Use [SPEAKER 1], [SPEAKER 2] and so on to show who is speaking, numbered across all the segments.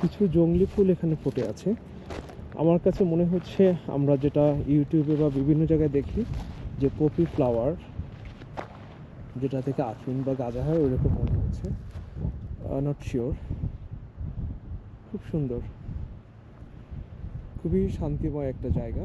[SPEAKER 1] কিছু জঙ্গলি ফুল এখানে ফুটে আছে। আমার কাছে মনে হচ্ছে আমরা যেটা ইউটিউবে বা বিভিন্ন জায়গায় দেখি যে পপি ফ্লাওয়ার, যেটা থেকে আফিন বা গাঁজা হয়, ওইরকম মনে হচ্ছে। নট শিওর খুব সুন্দর। খুবই শান্তিময় একটা জায়গা।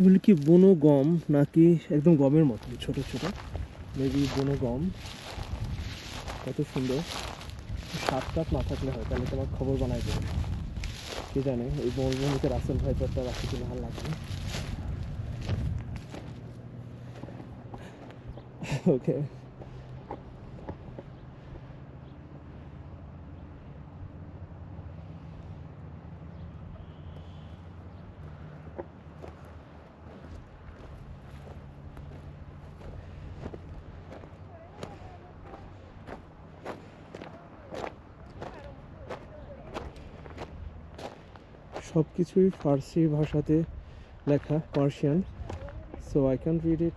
[SPEAKER 1] এগুলি কি বুনো গম নাকি একদম গমের মতো? ছোট ছোট। মেবি বুনো গম। কত সুন্দর। সাত কাপ না থাকলে হয়, তাহলে তোমার খবর বানাই দেবে। কে জানে, এই বনভূমিতে রাসেল ভাইপারটা রাখি কিনা ভালো লাগে ওকে সব কিছুই ফার্সি ভাষাতে লেখা, Persian. So I can read it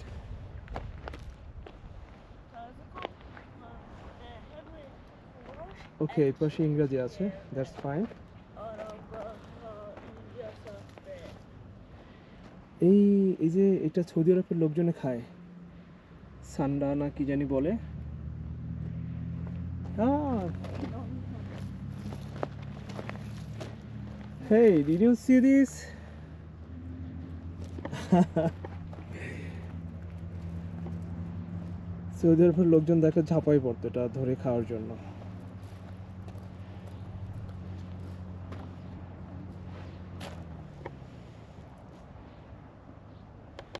[SPEAKER 1] okay এই পাশে ইংরেজি আছে দ্যাটস ফাইন এই এই যে এটা সৌদি আরবের লোকজনে খায়, সান্ডা না কি জানি বলে। Ah Hey, did you see this? Saudi আরবের লোকজন দেখে ঝাঁপাই পড়তো এটা ধরে খাওয়ার জন্য